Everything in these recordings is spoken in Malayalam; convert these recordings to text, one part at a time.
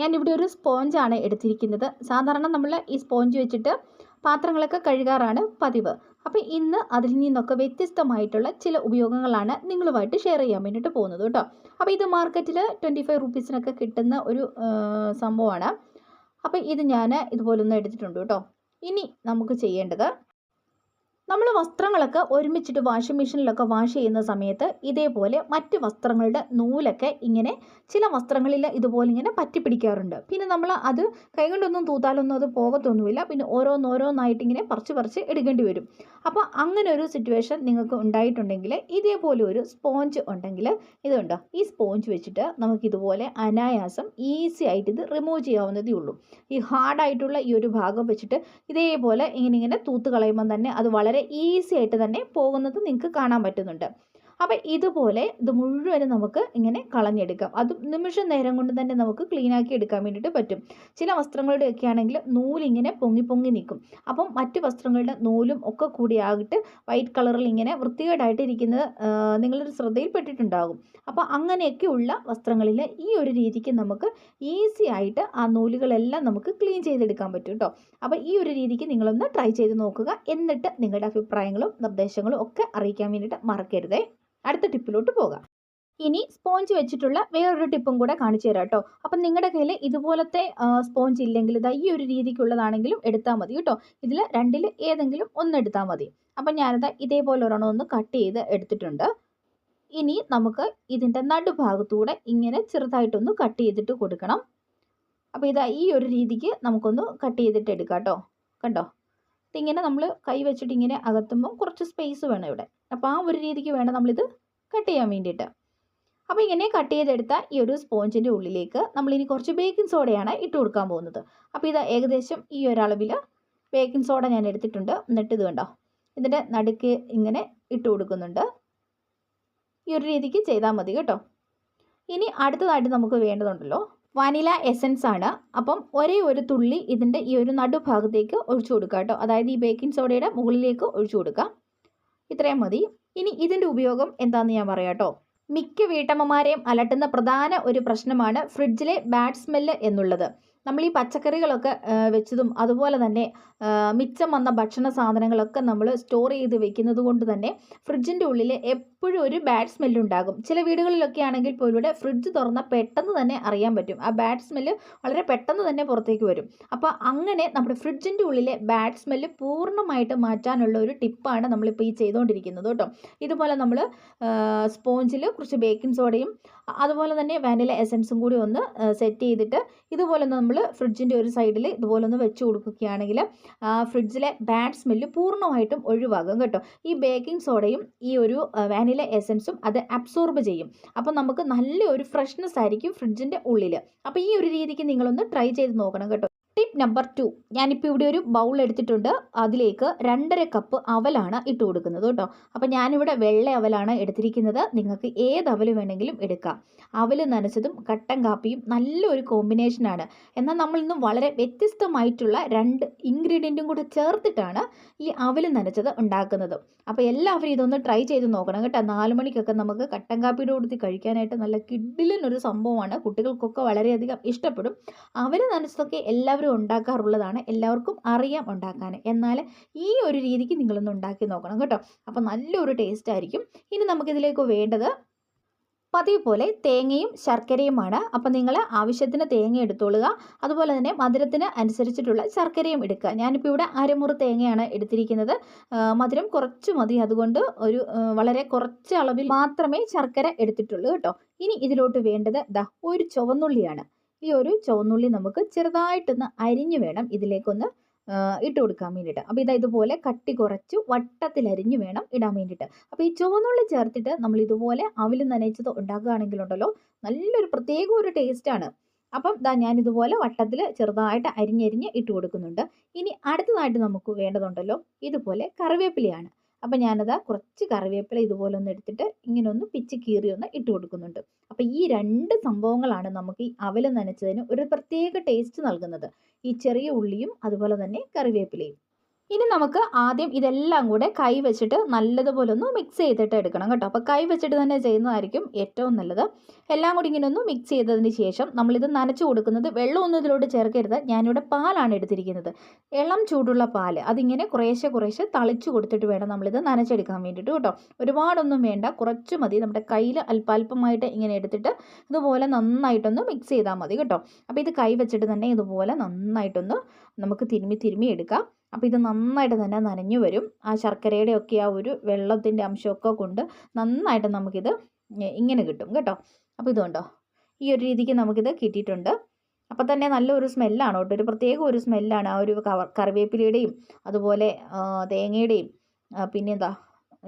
ഞാനിവിടെ ഒരു സ്പോഞ്ചാണ് എടുത്തിരിക്കുന്നത്. സാധാരണ നമ്മൾ ഈ സ്പോഞ്ച് വെച്ചിട്ട് പാത്രങ്ങളൊക്കെ കഴുകാറാണ് പതിവ്. അപ്പോൾ ഇന്ന് അതിൽ നിന്നൊക്കെ വ്യത്യസ്തമായിട്ടുള്ള ചില ഉപയോഗങ്ങളാണ് നിങ്ങളുമായിട്ട് ഷെയർ ചെയ്യാൻ വേണ്ടിയിട്ട് പോകുന്നത് കേട്ടോ. അപ്പോൾ ഇത് മാർക്കറ്റിൽ ട്വന്റി ഫൈവ് റുപ്പീസിനൊക്കെ കിട്ടുന്ന ഒരു സംഭവമാണ്. അപ്പോൾ ഇത് ഞാൻ ഇതുപോലൊന്ന് എടുത്തിട്ടുണ്ട് കേട്ടോ. ഇനി നമുക്ക് ചെയ്യേണ്ടത് നമ്മൾ വസ്ത്രങ്ങളൊക്കെ ഒരുമിച്ചിട്ട് വാഷിംഗ് മെഷീനിലൊക്കെ വാഷ് ചെയ്യുന്ന സമയത്ത് ഇതേപോലെ മറ്റ് വസ്ത്രങ്ങളുടെ നൂലൊക്കെ ഇങ്ങനെ ചില വസ്ത്രങ്ങളിൽ ഇതുപോലെ ഇങ്ങനെ പറ്റി പിടിക്കാറുണ്ട്. പിന്നെ നമ്മൾ അത് കൈകൊണ്ടൊന്നും തൂത്താലൊന്നും അത് പോകത്തൊന്നുമില്ല. പിന്നെ ഓരോന്നോരോന്നായിട്ട് ഇങ്ങനെ പറിച്ച് പറിച്ച് എടുക്കേണ്ടി വരും. അപ്പോൾ അങ്ങനെ ഒരു സിറ്റുവേഷൻ നിങ്ങൾക്ക് ഉണ്ടായിട്ടുണ്ടെങ്കിൽ ഇതേപോലെ ഒരു സ്പോഞ്ച് ഉണ്ടെങ്കിൽ ഇതുണ്ടോ? ഈ സ്പോഞ്ച് വെച്ചിട്ട് നമുക്ക് ഇതുപോലെ അനായാസം ഈസി ആയിട്ട് ഇത് റിമൂവ് ചെയ്യാവുന്നതേ ഉള്ളൂ. ഈ ഹാർഡായിട്ടുള്ള ഈ ഒരു ഭാഗം വെച്ചിട്ട് ഇതേപോലെ ഇങ്ങനെ ഇങ്ങനെ തൂത്ത് കളയുമ്പം തന്നെ അത് വളരെ ഈസി ആയിട്ട് തന്നെ പോകുന്നത് നിങ്ങൾക്ക് കാണാൻ പറ്റുന്നുണ്ട്. അപ്പോൾ ഇതുപോലെ ഇത് മുഴുവനും നമുക്ക് ഇങ്ങനെ കളഞ്ഞെടുക്കാം. അത് നിമിഷ നേരം കൊണ്ട് തന്നെ നമുക്ക് ക്ലീൻ ആക്കി എടുക്കാൻ വേണ്ടിയിട്ട് പറ്റും. ചില വസ്ത്രങ്ങളുടെ ഒക്കെ ആണെങ്കിൽ നൂലിങ്ങനെ പൊങ്ങി പൊങ്ങി നിൽക്കും. അപ്പം മറ്റു വസ്ത്രങ്ങളുടെ നൂലും ഒക്കെ കൂടി ആകിട്ട് വൈറ്റ് കളറിൽ ഇങ്ങനെ വൃത്തികേടായിട്ട് ഇരിക്കുന്നത് ആ, നിങ്ങളുടെ ശ്രദ്ധയിൽപ്പെട്ടിട്ടുണ്ടാകും. അപ്പോൾ അങ്ങനെയൊക്കെയുള്ള വസ്ത്രങ്ങളിൽ ഈ ഒരു രീതിക്ക് നമുക്ക് ഈസി ആയിട്ട് ആ നൂലുകളെല്ലാം നമുക്ക് ക്ലീൻ ചെയ്തെടുക്കാൻ പറ്റും കേട്ടോ അപ്പോൾ ഈ ഒരു രീതിക്ക് നിങ്ങളൊന്ന് ട്രൈ ചെയ്ത് നോക്കുക. എന്നിട്ട് നിങ്ങളുടെ അഭിപ്രായങ്ങളും നിർദ്ദേശങ്ങളും ഒക്കെ അറിയിക്കാൻ വേണ്ടിയിട്ട് മറക്കരുതേ. അടുത്ത ടിപ്പിലോട്ട് പോകാം. ഇനി സ്പോഞ്ച് വെച്ചിട്ടുള്ള വേറൊരു ടിപ്പും കൂടെ കാണിച്ചു തരാം കേട്ടോ. അപ്പം നിങ്ങളുടെ കയ്യിൽ ഇതുപോലത്തെ സ്പോഞ്ച് ഇല്ലെങ്കിൽ ഇതാ ഈ ഒരു രീതിക്കുള്ളതാണെങ്കിലും എടുത്താൽ മതി കേട്ടോ. ഇതിൽ രണ്ടിൽ ഏതെങ്കിലും ഒന്ന് എടുത്താൽ മതി. അപ്പം ഞാനിതാ ഇതേപോലെ ഒരെണ്ണം ഒന്ന് കട്ട് ചെയ്ത് എടുത്തിട്ടുണ്ട്. ഇനി നമുക്ക് ഇതിന്റെ നടുഭാഗത്തൂടെ ഇങ്ങനെ ചെറുതായിട്ടൊന്ന് കട്ട് ചെയ്തിട്ട് കൊടുക്കണം. അപ്പോൾ ഇതാ ഈ ഒരു രീതിക്ക് നമുക്കൊന്ന് കട്ട് ചെയ്തിട്ട് എടുക്കാം കേട്ടോ. കണ്ടോ? ഇതിങ്ങനെ നമ്മൾ കൈ വെച്ചിട്ട് ഇങ്ങനെ അകത്തുമ്പോൾ കുറച്ച് സ്പേസ് വേണം ഇവിടെ. അപ്പോൾ ആ ഒരു രീതിക്ക് വേണം നമ്മളിത് കട്ട് ചെയ്യാൻ വേണ്ടിയിട്ട്. അപ്പോൾ ഇങ്ങനെ കട്ട് ചെയ്തെടുത്ത ഈ ഒരു സ്പോഞ്ചിന്റെ ഉള്ളിലേക്ക് നമ്മളിനി കുറച്ച് ബേക്കിംഗ് സോഡയാണ് ഇട്ട് കൊടുക്കാൻ പോകുന്നത്. അപ്പോൾ ഇത് ഏകദേശം ഈ ഒരളവിൽ ബേക്കിംഗ് സോഡ ഞാൻ എടുത്തിട്ടുണ്ട്. എന്നിട്ട് ഇത് കണ്ടോ? ഇതിന്റെ നടുക്ക് ഇങ്ങനെ ഇട്ട് കൊടുക്കുന്നുണ്ട്. ഈ ഒരു രീതിക്ക് ചെയ്താൽ മതി കേട്ടോ. ഇനി അടുത്തതായിട്ട് നമുക്ക് വേണ്ടതുണ്ടല്ലോ വാനില എസൻസ് ആണ്. അപ്പം ഒരേ ഒരു തുള്ളി ഇതിന്റെ ഈ ഒരു നടുഭാഗത്തേക്ക് ഒഴിച്ചു കൊടുക്കുക കേട്ടോ. അതായത് ഈ ബേക്കിംഗ് സോഡയുടെ മുകളിലേക്ക് ഒഴിച്ചു കൊടുക്കുക. ഇത്രയും മതി. ഇനി ഇതിന്റെ ഉപയോഗം എന്താണെന്ന് ഞാൻ പറയാം കേട്ടോ. മിക്ക വീട്ടമ്മമാരെയും അലട്ടുന്ന പ്രധാന ഒരു പ്രശ്നമാണ് ഫ്രിഡ്ജിലെ ബാഡ് സ്മെല്ല് എന്നുള്ളത്. നമ്മൾ ഈ പച്ചക്കറികളൊക്കെ വെച്ചതും അതുപോലെ തന്നെ മിച്ചം വന്ന ഭക്ഷണ സാധനങ്ങളൊക്കെ നമ്മൾ സ്റ്റോർ ചെയ്ത് വെക്കുന്നത് കൊണ്ട് തന്നെ ഫ്രിഡ്ജിന്റെ ഉള്ളിൽ എപ്പോഴും ഒരു ബാഡ് സ്മെല്ല് ഉണ്ടാകും. ചില വീടുകളിലൊക്കെ ആണെങ്കിൽ പോലും ഇവിടെ ഫ്രിഡ്ജ് തുറന്നാൽ പെട്ടെന്ന് തന്നെ അറിയാൻ പറ്റും. ആ ബാഡ് സ്മെല്ല് വളരെ പെട്ടെന്ന് തന്നെ പുറത്തേക്ക് വരും. അപ്പോൾ അങ്ങനെ നമ്മുടെ ഫ്രിഡ്ജിന്റെ ഉള്ളിലെ ബാഡ് സ്മെല്ല് പൂർണമായിട്ട് മാറ്റാനുള്ള ഒരു ടിപ്പാണ് നമ്മളിപ്പോൾ ഈ ചെയ്തുകൊണ്ടിരിക്കുന്നത് കേട്ടോ. ഇതുപോലെ നമ്മൾ സ്പോഞ്ചിൽ കുറച്ച് ബേക്കിംഗ് സോഡയും അതുപോലെ തന്നെ വാനില എസൻസും കൂടി ഒന്ന് സെറ്റ് ചെയ്തിട്ട് ഇതുപോലെ നമ്മൾ ഫ്രിഡ്ജിന്റെ ഒരു സൈഡിൽ ഇതുപോലെ ഒന്ന് വെച്ച് കൊടുക്കുകയാണെങ്കിൽ ഫ്രിഡ്ജിലെ ബാഡ് സ്മെല്ല് പൂർണമായിട്ടും ഒഴിവാകും കേട്ടോ. ഈ ബേക്കിംഗ് സോഡയും ഈ ഒരു വാനില എസൻസും അത് അബ്സോർബ് ചെയ്യും. അപ്പോൾ നമുക്ക് നല്ലൊരു ഫ്രഷ്നെസ് ആയിരിക്കും ഫ്രിഡ്ജിന്റെ ഉള്ളിൽ അപ്പോൾ ഈ ഒരു രീതിക്ക് നിങ്ങളൊന്ന് ട്രൈ ചെയ്ത് നോക്കണം കേട്ടോ. ടിപ്പ് നമ്പർ ടു ഞാനിപ്പോൾ ഇവിടെ ഒരു ബൗൾ എടുത്തിട്ടുണ്ട്. അതിലേക്ക് രണ്ടര കപ്പ് അവലാണ് ഇട്ട് കൊടുക്കുന്നത് കേട്ടോ. അപ്പോൾ ഞാനിവിടെ വെള്ള അവലാണ് എടുത്തിരിക്കുന്നത്. നിങ്ങൾക്ക് ഏത് അവൽ വേണമെങ്കിലും എടുക്കാം. അവൽ നനച്ചതും കട്ടൻ കാപ്പിയും നല്ലൊരു കോമ്പിനേഷനാണ് എന്നാൽ നമ്മൾ ഇന്ന് വളരെ വ്യത്യസ്തമായിട്ടുള്ള രണ്ട് ഇൻഗ്രീഡിയന്റും കൂടെ ചേർത്തിട്ടാണ് ഈ അവൽ നനച്ചത് ഉണ്ടാക്കുന്നത്. അപ്പോൾ എല്ലാവരും ഇതൊന്ന് ട്രൈ ചെയ്ത് നോക്കണം കേട്ടോ. നാല് മണിക്കൊക്കെ നമുക്ക് കട്ടൻ കാപ്പിയുടെ കൂടി കഴിക്കാനായിട്ട് നല്ല കിഡിലിനൊരു സംഭവമാണ്. കുട്ടികൾക്കൊക്കെ വളരെയധികം ഇഷ്ടപ്പെടും. അവൽ നനച്ചതൊക്കെ എല്ലാവരും ഉണ്ടാക്കാറുള്ളതാണ് എല്ലാവർക്കും അറിയാം ഉണ്ടാക്കാൻ. എന്നാൽ ഈ ഒരു രീതിക്ക് നിങ്ങളൊന്ന് ഉണ്ടാക്കി നോക്കണം കേട്ടോ. അപ്പോൾ നല്ലൊരു ടേസ്റ്റ് ആയിരിക്കും. ഇനി നമുക്കിതിലേക്ക് വേണ്ടത് പതിവ് പോലെ തേങ്ങയും ശർക്കരയുമാണ്. അപ്പോൾ നിങ്ങൾ ആവശ്യത്തിന് തേങ്ങ എടുത്തോളുക. അതുപോലെ തന്നെ മധുരത്തിന് അനുസരിച്ചിട്ടുള്ള ശർക്കരയും എടുക്കുക. ഞാനിപ്പോൾ ഇവിടെ അരമുറി തേങ്ങയാണ് എടുത്തിരിക്കുന്നത്. മധുരം കുറച്ച് മതി. അതുകൊണ്ട് ഒരു വളരെ കുറച്ച് അളവിൽ മാത്രമേ ശർക്കര എടുത്തിട്ടുള്ളൂ കേട്ടോ. ഇനി ഇതിലോട്ട് വേണ്ടത് ദാ ഒരു ചുവന്നുള്ളിയാണ്. ഈ ഒരു ചുവന്നുള്ളി നമുക്ക് ചെറുതായിട്ടൊന്ന് അരിഞ്ഞു വേണം ഇതിലേക്കൊന്ന് ഇട്ട് കൊടുക്കാൻ വേണ്ടിയിട്ട്. അപ്പോൾ ഇതാ ഇതുപോലെ കട്ടി കുറച്ച് വട്ടത്തിൽ അരിഞ്ഞു വേണം ഇടാൻ വേണ്ടിയിട്ട്. അപ്പോൾ ഈ ചുവന്നുള്ളി ചേർത്തിട്ട് നമ്മൾ ഇതുപോലെ അവിൽ നനയിച്ചത് ഉണ്ടാക്കുകയാണെങ്കിലുണ്ടല്ലോ നല്ലൊരു പ്രത്യേക ഒരു ടേസ്റ്റാണ് അപ്പം ദാ ഞാനിതുപോലെ വട്ടത്തിൽ ചെറുതായിട്ട് അരിഞ്ഞരിഞ്ഞ് ഇട്ട് കൊടുക്കുന്നുണ്ട്. ഇനി അടുത്തതായിട്ട് നമുക്ക് വേണ്ടതുണ്ടല്ലോ ഇതുപോലെ കറിവേപ്പിലയാണ്. അപ്പം ഞാനത് കുറച്ച് കറിവേപ്പില ഇതുപോലെ ഒന്ന് എടുത്തിട്ട് ഇങ്ങനെ ഒന്ന് പിച്ച് കീറി ഒന്ന് ഇട്ട് കൊടുക്കുന്നുണ്ട്. അപ്പം ഈ രണ്ട് സംഭവങ്ങളാണ് നമുക്ക് ഈ അവൽ നനച്ചതിന് ഒരു പ്രത്യേക ടേസ്റ്റ് നൽകുന്നത്. ഈ ചെറിയ ഉള്ളിയും അതുപോലെ തന്നെ കറിവേപ്പിലയും. ഇനി നമുക്ക് ആദ്യം ഇതെല്ലാം കൂടെ കൈ വെച്ചിട്ട് നല്ലതുപോലെ ഒന്ന് മിക്സ് ചെയ്തിട്ട് എടുക്കണം കേട്ടോ. അപ്പോൾ കൈ വെച്ചിട്ട് തന്നെ ചെയ്യുന്നതായിരിക്കും ഏറ്റവും നല്ലത്. എല്ലാം കൂടി ഇങ്ങനെ ഒന്ന് മിക്സ് ചെയ്തതിന് ശേഷം നമ്മളിത് നനച്ചു കൊടുക്കുന്നത് വെള്ളമൊന്നും ഇതിലോട്ട് ചേർക്കരുത്. ഞാനിവിടെ പാലാണ് എടുത്തിരിക്കുന്നത്. ഇളം ചൂടുള്ള പാൽ അതിങ്ങനെ കുറേശ്ശെ കുറേശ്ശെ തളിച്ചു കൊടുത്തിട്ട് വേണം നമ്മളിത് നനച്ചെടുക്കാൻ വേണ്ടിയിട്ട് കേട്ടോ. ഒരുപാടൊന്നും വേണ്ട. കുറച്ച് മതി. നമ്മുടെ കയ്യിൽ അല്പാൽപമായിട്ട് ഇങ്ങനെ എടുത്തിട്ട് ഇതുപോലെ നന്നായിട്ടൊന്ന് മിക്സ് ചെയ്താൽ മതി കേട്ടോ. അപ്പോൾ ഇത് കൈ വെച്ചിട്ട് തന്നെ ഇതുപോലെ നന്നായിട്ടൊന്ന് നമുക്ക് തിരുമ്മി തിരുമ്മി എടുക്കാം. അപ്പോൾ ഇത് നന്നായിട്ട് തന്നെ നനഞ്ഞു വരും. ആ ശർക്കരയുടെ ഒക്കെ ആ ഒരു വെള്ളത്തിന്റെ അംശമൊക്കെ കൊണ്ട് നന്നായിട്ട് നമുക്കിത് ഇങ്ങനെ കിട്ടും കേട്ടോ. അപ്പോൾ ഇതുകൊണ്ടോ ഈ ഒരു രീതിക്ക് നമുക്കിത് കിട്ടിയിട്ടുണ്ട്. അപ്പോൾ തന്നെ നല്ലൊരു സ്മെല്ലാണ് കേട്ടോ. ഒരു പ്രത്യേക ഒരു സ്മെല്ലാണ് ആ ഒരു കറിവേപ്പിലയുടെയും അതുപോലെ തേങ്ങയുടെയും പിന്നെന്താ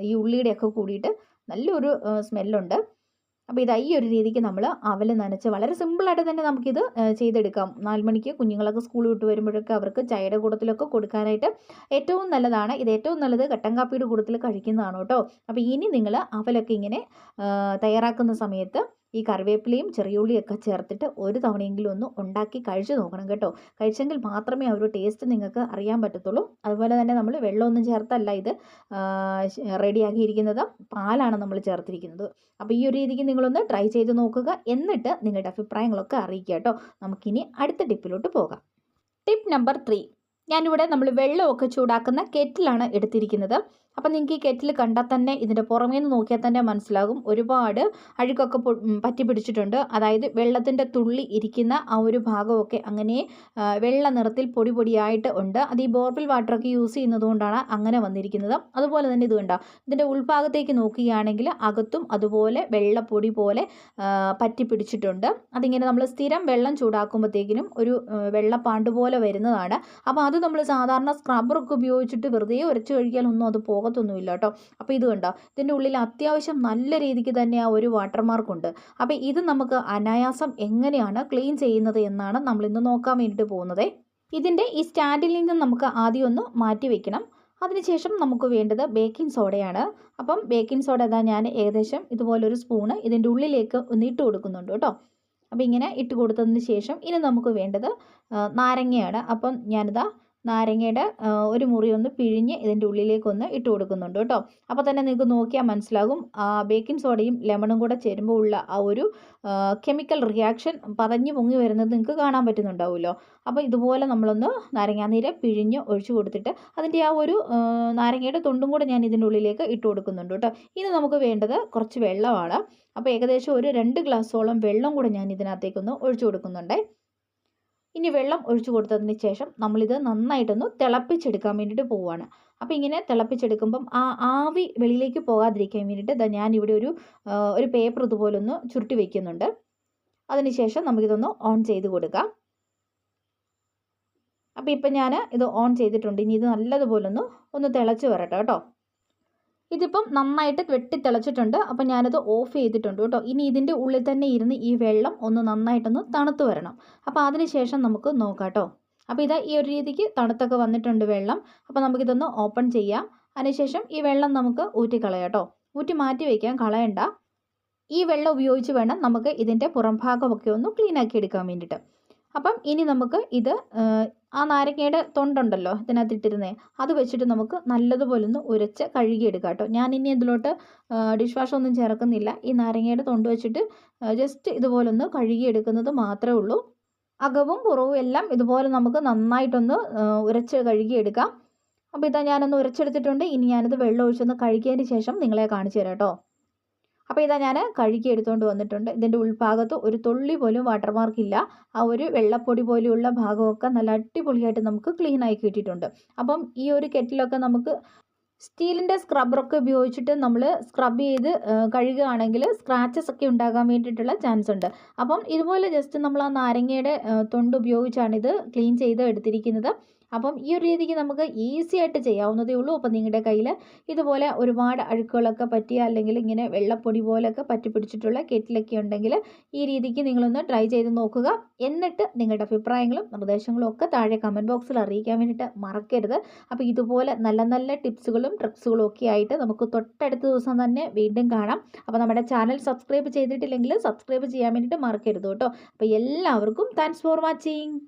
ഈ ഉള്ളിയുടെയൊക്കെ കൂടിയിട്ട് നല്ലൊരു സ്മെല്ലുണ്ട്. അപ്പോൾ ഇത് ഈ ഒരു രീതിക്ക് നമ്മൾ അവൽ നനച്ച് വളരെ സിമ്പിളായിട്ട് തന്നെ നമുക്കിത് ചെയ്തെടുക്കാം. നാല് മണിക്ക് കുഞ്ഞുങ്ങളൊക്കെ സ്കൂൾ വിട്ട് വരുമ്പോഴൊക്കെ അവർക്ക് ചായയുടെ കൂടത്തിലൊക്കെ കൊടുക്കാനായിട്ട് ഏറ്റവും നല്ലതാണ്. ഇത് ഏറ്റവും നല്ലത് കട്ടൻ കാപ്പിയുടെ കൂടത്തിൽ കഴിക്കുന്നതാണ് കേട്ടോ. അപ്പോൾ ഇനി നിങ്ങൾ അവലൊക്കെ ഇങ്ങനെ തയ്യാറാക്കുന്ന സമയത്ത് ഈ കറിവേപ്പിലയും ചെറിയുള്ളിയൊക്കെ ചേർത്തിട്ട് ഒരു തവണയെങ്കിലും ഒന്ന് ഉണ്ടാക്കി കഴിച്ചു നോക്കണം കേട്ടോ. കഴിച്ചെങ്കിൽ മാത്രമേ ആ ഒരു ടേസ്റ്റ് നിങ്ങൾക്ക് അറിയാൻ പറ്റത്തുള്ളൂ. അതുപോലെ തന്നെ നമ്മൾ വെള്ളമൊന്നും ചേർത്തല്ല ഇത്. റെഡിയാക്കിയിരിക്കുന്നത് പാലാണ് നമ്മൾ ചേർത്തിരിക്കുന്നത്. അപ്പോൾ ഈ ഒരു രീതിക്ക് നിങ്ങളൊന്ന് ട്രൈ ചെയ്ത് നോക്കുക. എന്നിട്ട് നിങ്ങളുടെ അഭിപ്രായങ്ങളൊക്കെ അറിയിക്കുക കേട്ടോ. നമുക്കിനി അടുത്ത ടിപ്പിലോട്ട് പോകാം. ടിപ്പ് നമ്പർ ത്രീ ഞാനിവിടെ നമ്മൾ വെള്ളമൊക്കെ ചൂടാക്കുന്ന കെറ്റിലാണ് എടുത്തിരിക്കുന്നത്. അപ്പം നിങ്ങൾക്ക് ഈ കെറ്റിൽ കണ്ടാൽ തന്നെ ഇതിന്റെ പുറമേ നിന്ന് നോക്കിയാൽ തന്നെ മനസ്സിലാകും. ഒരുപാട് അഴുക്കൊക്കെ പറ്റി പിടിച്ചിട്ടുണ്ട്. അതായത് വെള്ളത്തിന്റെ തുള്ളി ഇരിക്കുന്ന ആ ഒരു ഭാഗമൊക്കെ അങ്ങനെ വെള്ള നിറത്തിൽ പൊടി പൊടിയായിട്ട് ഉണ്ട്. അത് ഈ ബോർവെൽ വാട്ടറൊക്കെ യൂസ് ചെയ്യുന്നതുകൊണ്ടാണ് അങ്ങനെ വന്നിരിക്കുന്നത്. അതുപോലെ തന്നെ ഇത് കണ്ടോ ഇതിന്റെ ഉൾഭാഗത്തേക്ക് നോക്കുകയാണെങ്കിൽ അകത്തും അതുപോലെ വെള്ളപ്പൊടി പോലെ പറ്റി പിടിച്ചിട്ടുണ്ട്. അതിങ്ങനെ നമ്മൾ സ്ഥിരം വെള്ളം ചൂടാക്കുമ്പോഴത്തേക്കിനും ഒരു വെള്ളപ്പാണ്ട് പോലെ വരുന്നതാണ്. അപ്പോൾ അത് നമ്മൾ സാധാരണ സ്ക്രബറൊക്കെ ഉപയോഗിച്ചിട്ട് വെറുതെ ഉരച്ച് കഴിക്കാനൊന്നും അത് പോകത്തൊന്നുമില്ല കേട്ടോ. അപ്പോൾ ഇത് കണ്ടോ? ഇതിന്റെ ഉള്ളിൽ അത്യാവശ്യം നല്ല രീതിക്ക് തന്നെ ആ ഒരു വാട്ടർ മാർക്കുണ്ട് അപ്പോൾ ഇത് നമുക്ക് അനായാസം എങ്ങനെയാണ് ക്ലീൻ ചെയ്യുന്നത് എന്നാണ് നമ്മളിന്ന് നോക്കാൻ വേണ്ടിയിട്ട് പോകുന്നത്. ഇതിന്റെ ഈ സ്റ്റാൻഡിൽ നിന്ന് നമുക്ക് ആദ്യം ഒന്ന് മാറ്റി വെക്കണം. അതിനുശേഷം നമുക്ക് വേണ്ടത് ബേക്കിംഗ് സോഡയാണ് അപ്പം ബേക്കിംഗ് സോഡ ഇതാ ഞാൻ ഏകദേശം ഇതുപോലൊരു സ്പൂണ് ഇതിന്റെ ഉള്ളിലേക്ക് ഒന്ന് ഇട്ട് കൊടുക്കുന്നുണ്ട് കേട്ടോ. അപ്പോൾ ഇങ്ങനെ ഇട്ട് കൊടുത്തതിന് ശേഷം ഇനി നമുക്ക് വേണ്ടത് നാരങ്ങയാണ്. അപ്പം ഞാനിതാ നാരങ്ങയുടെ ഒരു മുറി ഒന്ന് പിഴിഞ്ഞ് ഇതിന്റെ ഉള്ളിലേക്കൊന്ന് ഇട്ട് കൊടുക്കുന്നുണ്ട് കേട്ടോ. അപ്പോൾ തന്നെ നിങ്ങൾക്ക് നോക്കിയാൽ മനസ്സിലാകും ബേക്കിംഗ് സോഡയും ലെമണും കൂടെ ചേരുമ്പോൾ ഉള്ള ആ ഒരു കെമിക്കൽ റിയാക്ഷൻ പതഞ്ഞ് പൊങ്ങി വരുന്നത് നിങ്ങൾക്ക് കാണാൻ പറ്റുന്നുണ്ടാവുമല്ലോ. അപ്പോൾ ഇതുപോലെ നമ്മളൊന്ന് നാരങ്ങാനീര് പിഴിഞ്ഞ് ഒഴിച്ചു കൊടുത്തിട്ട് അതിന്റെ ആ ഒരു നാരങ്ങയുടെ തൊണ്ടും കൂടെ ഞാൻ ഇതിന്റെ ഉള്ളിലേക്ക് ഇട്ട് കൊടുക്കുന്നുണ്ട് കേട്ടോ. ഇനി നമുക്ക് വേണ്ടത് കുറച്ച് വെള്ളമാണ്. അപ്പോൾ ഏകദേശം ഒരു രണ്ട് ഗ്ലാസ്സോളം വെള്ളം കൂടെ ഞാൻ ഇതിനകത്തേക്കൊന്ന് ഒഴിച്ചു കൊടുക്കുന്നുണ്ടേ. ഇനി വെള്ളം ഒഴിച്ചു കൊടുത്തതിന് ശേഷം നമ്മളിത് നന്നായിട്ടൊന്ന് തിളപ്പിച്ചെടുക്കാൻ വേണ്ടിയിട്ട് പോവുകയാണ് അപ്പോൾ ഇങ്ങനെ തിളപ്പിച്ചെടുക്കുമ്പം ആ ആവി വെളിയിലേക്ക് പോകാതിരിക്കാൻ വേണ്ടിയിട്ട് ഞാനിവിടെ ഒരു ഒരു പേപ്പർ ഇതുപോലെ ഒന്ന് ചുരുട്ടി വയ്ക്കുന്നുണ്ട് അതിനുശേഷം നമുക്കിതൊന്ന് ഓൺ ചെയ്ത് കൊടുക്കാം. അപ്പോൾ ഇപ്പം ഞാൻ ഇത് ഓൺ ചെയ്തിട്ടുണ്ട്. ഇനി ഇത് നല്ലതുപോലെ ഒന്ന് ഒന്ന് തിളച്ച് വരട്ടെ കേട്ടോ. ഇതിപ്പം നന്നായിട്ട് വെട്ടി തിളച്ചിട്ടുണ്ട് അപ്പം ഞാനത് ഓഫ് ചെയ്തിട്ടുണ്ട് കേട്ടോ. ഇനി ഇതിന്റെ ഉള്ളിൽ തന്നെ ഇരുന്ന് ഈ വെള്ളം ഒന്ന് നന്നായിട്ടൊന്ന് തണുത്ത് വരണം. അപ്പോൾ അതിന് ശേഷം നമുക്ക് നോക്കാം കേട്ടോ. അപ്പോൾ ഇതാ ഈ ഒരു രീതിക്ക് തണുത്തൊക്കെ വന്നിട്ടുണ്ട് വെള്ളം. അപ്പോൾ നമുക്കിതൊന്ന് ഓപ്പൺ ചെയ്യാം. അതിനുശേഷം ഈ വെള്ളം നമുക്ക് ഊറ്റിക്കളയാം കേട്ടോ. ഊറ്റി മാറ്റി വയ്ക്കാൻ കളയണ്ട. ഈ വെള്ളം ഉപയോഗിച്ച് വേണം നമുക്ക് ഇതിന്റെ പുറംഭാഗമൊക്കെ ഒന്ന് ക്ലീനാക്കി എടുക്കാൻ വേണ്ടിയിട്ട്. അപ്പം ഇനി നമുക്ക് ഇത് ആ നാരങ്ങയുടെ തൊണ്ടുണ്ടല്ലോ ഇതിനകത്ത് ഇട്ടിരുന്നേ അത് വെച്ചിട്ട് നമുക്ക് നല്ലതുപോലെ ഒന്ന് ഉരച്ച് കഴുകിയെടുക്കാം കേട്ടോ. ഞാൻ ഇനി ഇതിലോട്ട് ഡിഷ് വാഷ് ഒന്നും ചേർക്കുന്നില്ല. ഈ നാരങ്ങയുടെ തൊണ്ട് വെച്ചിട്ട് ജസ്റ്റ് ഇതുപോലെ ഒന്ന് കഴുകിയെടുക്കുന്നത് മാത്രമേ ഉള്ളൂ. അകവും പുറവും എല്ലാം ഇതുപോലെ നമുക്ക് നന്നായിട്ടൊന്ന് ഉരച്ച് കഴുകിയെടുക്കാം. അപ്പോൾ ഇതാ ഞാനൊന്ന് ഉരച്ചെടുത്തിട്ടുണ്ട്. ഇനി ഞാനത് വെള്ളം ഒഴിച്ചൊന്ന് കഴുകിയതിന് ശേഷം നിങ്ങളെ കാണിച്ചു തരാം കേട്ടോ. അപ്പോൾ ഇതാ ഞാൻ കഴുകി എടുത്തുകൊണ്ട് വന്നിട്ടുണ്ട്. ഇതിന്റെ ഉൾഭാഗത്ത് ഒരു തുള്ളി പോലും വാട്ടർ മാർക്ക് ഇല്ല. ആ ഒരു വെള്ളപ്പൊടി പോലെയുള്ള ഭാഗമൊക്കെ നല്ല അടിപൊളിയായിട്ട് നമുക്ക് ക്ലീനായി കിട്ടിയിട്ടുണ്ട്. അപ്പം ഈ ഒരു കെറ്റിലൊക്കെ നമുക്ക് സ്റ്റീലിന്റെ സ്ക്രബറൊക്കെ ഉപയോഗിച്ചിട്ട് നമ്മൾ സ്ക്രബ് ചെയ്ത് കഴുകുകയാണെങ്കിൽ സ്ക്രാച്ചസ് ഒക്കെ ഉണ്ടാകാൻ വേണ്ടിയിട്ടുള്ള ചാൻസ് ഉണ്ട്. അപ്പം ഇതുപോലെ ജസ്റ്റ് നമ്മൾ ആ നാരങ്ങയുടെ തൊണ്ട് ഉപയോഗിച്ചാണ് ഇത് ക്ലീൻ ചെയ്ത് എടുത്തിരിക്കുന്നത്. അപ്പം ഈ ഒരു രീതിക്ക് നമുക്ക് ഈസി ആയിട്ട് ചെയ്യാവുന്നതേ ഉള്ളൂ. അപ്പം നിങ്ങളുടെ കയ്യിൽ ഇതുപോലെ ഒരുപാട് അഴുക്കുകളൊക്കെ പറ്റിയ അല്ലെങ്കിൽ ഇങ്ങനെ വെള്ളപ്പൊടി പോലെയൊക്കെ പറ്റി പിടിച്ചിട്ടുള്ള കെറ്റിലൊക്കെ ഉണ്ടെങ്കിൽ ഈ രീതിക്ക് നിങ്ങളൊന്ന് ട്രൈ ചെയ്ത് നോക്കുക. എന്നിട്ട് നിങ്ങളുടെ അഭിപ്രായങ്ങളും നിർദ്ദേശങ്ങളും ഒക്കെ താഴെ കമന്റ് ബോക്സിൽ അറിയിക്കാൻ വേണ്ടിയിട്ട് മറക്കരുത്. അപ്പോൾ ഇതുപോലെ നല്ല നല്ല ടിപ്സുകളും ട്രിക്സുകളും ഒക്കെ ആയിട്ട് നമുക്ക് തൊട്ടടുത്ത ദിവസം തന്നെ വീണ്ടും കാണാം. അപ്പോൾ നമ്മുടെ ചാനൽ സബ്സ്ക്രൈബ് ചെയ്തിട്ടില്ലെങ്കിൽ സബ്സ്ക്രൈബ് ചെയ്യാൻ വേണ്ടിയിട്ട് മറക്കരുത് കേട്ടോ. അപ്പോൾ എല്ലാവർക്കും താങ്ക്സ് ഫോർ വാച്ചിങ്